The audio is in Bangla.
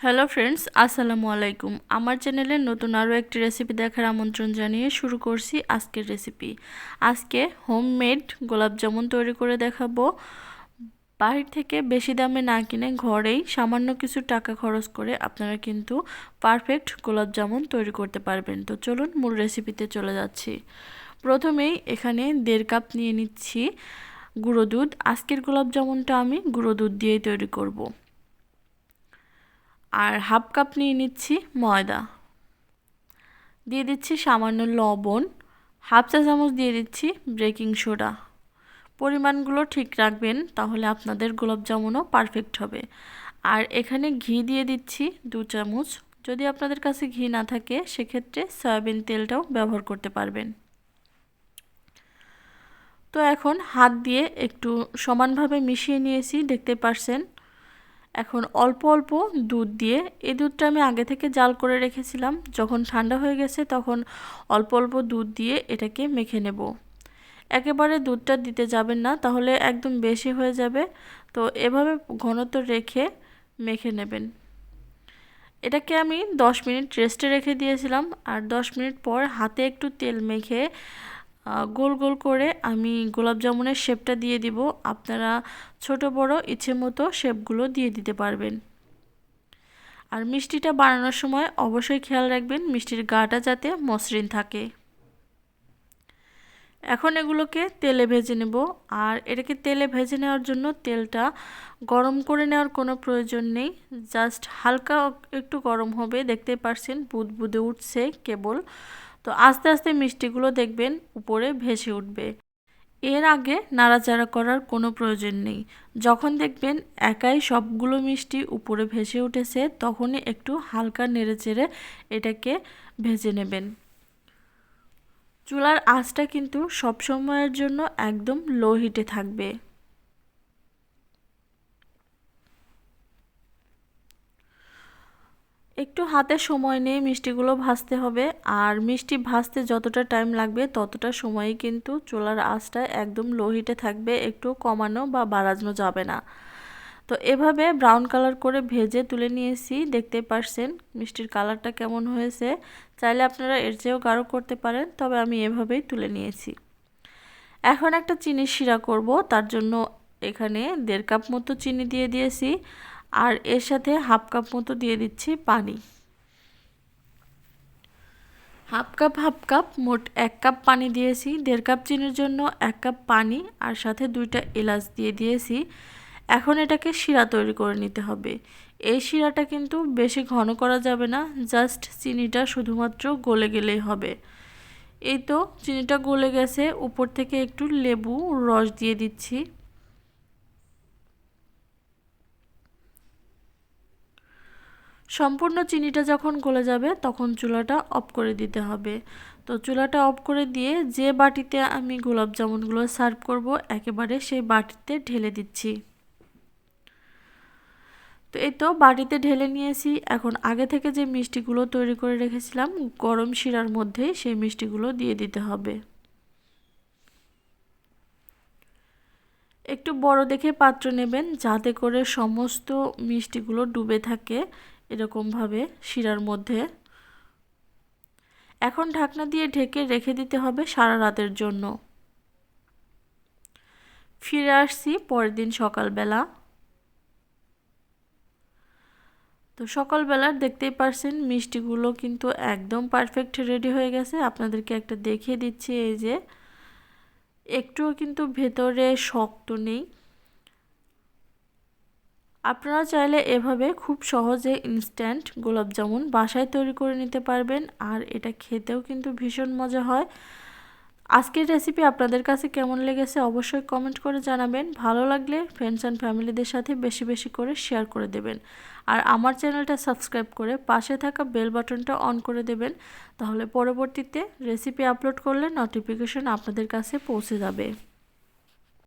হ্যালো ফ্রেন্ডস আসসালামু আলাইকুম। আমার চ্যানেলে নতুন আরও একটি রেসিপি দেখার আমন্ত্রণ জানিয়ে শুরু করছি আজকের রেসিপি আজকে হোমমেড গোলাপ জামুন তৈরি করে দেখাবো। বাহির থেকে বেশি দামে না কিনে ঘরেই সামান্য কিছু টাকা খরচ করে আপনারা কিন্তু পারফেক্ট গোলাপ জামুন তৈরি করতে পারবেন। তো চলুন মূল রেসিপিতে চলে যাচ্ছি। প্রথমেই এখানে দেড় কাপ নিয়ে নিচ্ছি গুঁড়ো দুধ। আজকের গোলাপ জামুনটা আমি গুঁড়ো দুধ দিয়েই তৈরি করব। আর হাফ কাপ নিয়ে নিচ্ছি ময়দা। দিয়ে দিচ্ছি সামান্য লবণ। হাফ চা চামচ দিয়ে দিচ্ছি বেকিং সোডা। পরিমাণগুলো ঠিক রাখবেন, তাহলে আপনাদের গোলাপ জামুনও পারফেক্ট হবে। আর এখানে ঘি দিয়ে দিচ্ছি দু চামচ। যদি আপনাদের কাছে ঘি না থাকে, সেক্ষেত্রে সয়াবিন তেলটাও ব্যবহার করতে পারবেন। তো এখন হাত দিয়ে একটু সমানভাবে মিশিয়ে নিয়েছি, দেখতে পারছেন? এখন অল্প অল্প দুধ দিয়ে এই দুধটা আমি আগে থেকে জাল করে রেখেছিলাম। যখন ঠান্ডা হয়ে গেছে তখন অল্প অল্প দুধ দিয়ে এটাকে মেখে নেব। একেবারে দুধটা দিতে যাবেন না, তাহলে একদম বেশি হয়ে যাবে। তো এভাবে ঘনত্ব রেখে মেখে নেবেন। এটাকে আমি 10 মিনিট রেস্টে রেখে দিয়েছিলাম। আর 10 মিনিট পর হাতে একটু তেল মেখে গোল গোল করে আমি গোলাপ জামুনের শেপটা দিয়ে দিব। আপনারা ছোট, বড়, ইচ্ছে মতো শেপগুলো দিয়ে দিতে পারবেন। আর মিষ্টিটা বানানোর সময় অবশ্যই খেয়াল রাখবেন, মিষ্টির গাটা যাতে মসৃণ থাকে। এখন এগুলোকে তেলে ভেজে নেব। আর এটাকে তেলে ভেজে নেওয়ার জন্য তেলটা গরম করে নেওয়ার কোনো প্রয়োজন নেই। জাস্ট হালকা একটু গরম হবে দেখতে পারছেন বুদ বুদে উঠছে কেবল। তো আস্তে আস্তে মিষ্টিগুলো দেখবেন উপরে ভেসে উঠবে। এর আগে নাড়াচাড়া করার কোনো প্রয়োজন নেই। যখন দেখবেন একাই সবগুলো মিষ্টি উপরে ভেসে উঠেছে, তখনই একটু হালকা নেড়ে চেড়ে এটাকে ভেজে নেবেন। চুলার আঁচটা কিন্তু সব সময়ের জন্য একদম লো হিটে থাকবে। একটু হাতে সময় নিয়ে মিষ্টিগুলো ভাজতে হবে। আর মিষ্টি ভাজতে যতটা টাইম লাগবে, ততটা সময়ই কিন্তু চুলার আঁচটা একদম লো হিটে থাকবে, একটু কমানো বা বাড়ানো যাবে না। তো এভাবে ব্রাউন কালার করে ভেজে তুলে নিয়েছি, দেখতে পারছেন মিষ্টির কালারটা কেমন হয়েছে। চাইলে আপনারা এর চেয়েও গাঢ় করতে পারেন, তবে আমি এভাবেই তুলে নিয়েছি। এখন একটা চিনি শিরা করব, তার জন্য এখানে দেড় কাপ মতো চিনি দিয়ে দিয়েছি। আর এর সাথে হাফ কাপ মতো দিয়ে দিচ্ছি পানি। হাফ কাপ হাফ কাপ, মোট এক কাপ পানি দিয়েছি। দেড় কাপ চিনির জন্য এক কাপ পানি আর সাথে দুইটা এলাচ দিয়ে দিয়েছি। এখন এটাকে শিরা তৈরি করে নিতে হবে। এই শিরাটা কিন্তু বেশি ঘন করা যাবে না, জাস্ট চিনিটা শুধুমাত্র গলে গেলেই হবে। এই তো, চিনিটা গলে গেছে। উপর থেকে একটু লেবু, রস দিয়ে দিচ্ছি। সম্পূর্ণ চিনিটা যখন গলে যাবে, তখন চুলাটা অফ করে দিতে হবে। তো চুলাটা অফ করে দিয়ে যে বাটিতে আমি গোলাপ জামুনগুলো সার্ভ করব, একেবারে সেই বাটিতে ঢেলে দিচ্ছি। তো এই তো বাটিতে ঢেলে নিয়েছি। এখন আগে থেকে যে মিষ্টিগুলো তৈরি করে রেখেছিলাম, গরম শিরার মধ্যে সেই মিষ্টিগুলো দিয়ে দিতে হবে। একটু বড় দেখে পাত্র নেবেন, যাতে করে সমস্ত মিষ্টিগুলো ডুবে থাকে। এরকমভাবে শিরার মধ্যে। এখন ঢাকনা দিয়ে ঢেকে রেখে দিতে হবে সারা রাতের জন্য। ফিরে আসছি পরের দিন সকালবেলা। তো সকালবেলার দেখতেই পারছেন, মিষ্টিগুলো কিন্তু একদম পারফেক্ট রেডি হয়ে গেছে। আপনাদেরকে একটা দেখিয়ে দিচ্ছি, এই যে। একটুও কিন্তু ভেতরে শক্ত নেই। আপনারা চাইলে এভাবে খুব সহজে ইনস্ট্যান্ট গোলাপ জামুন বাসায় তৈরি করে নিতে পারবেন, আর এটা খেতেও কিন্তু ভীষণ মজা হয়। আজকের রেসিপি আপনাদের কাছে কেমন লেগেছে অবশ্যই কমেন্ট করে জানাবেন। ভালো লাগলে ফ্রেন্ডস অ্যান্ড ফ্যামিলিদের সাথে বেশি বেশি করে শেয়ার করে দেবেন। আর আমার চ্যানেলটা সাবস্ক্রাইব করে পাশে থাকা বেল বাটনটা অন করে দেবেন। তাহলে পরবর্তীতে রেসিপি আপলোড করলে নোটিফিকেশন আপনাদের কাছে পৌঁছে যাবে।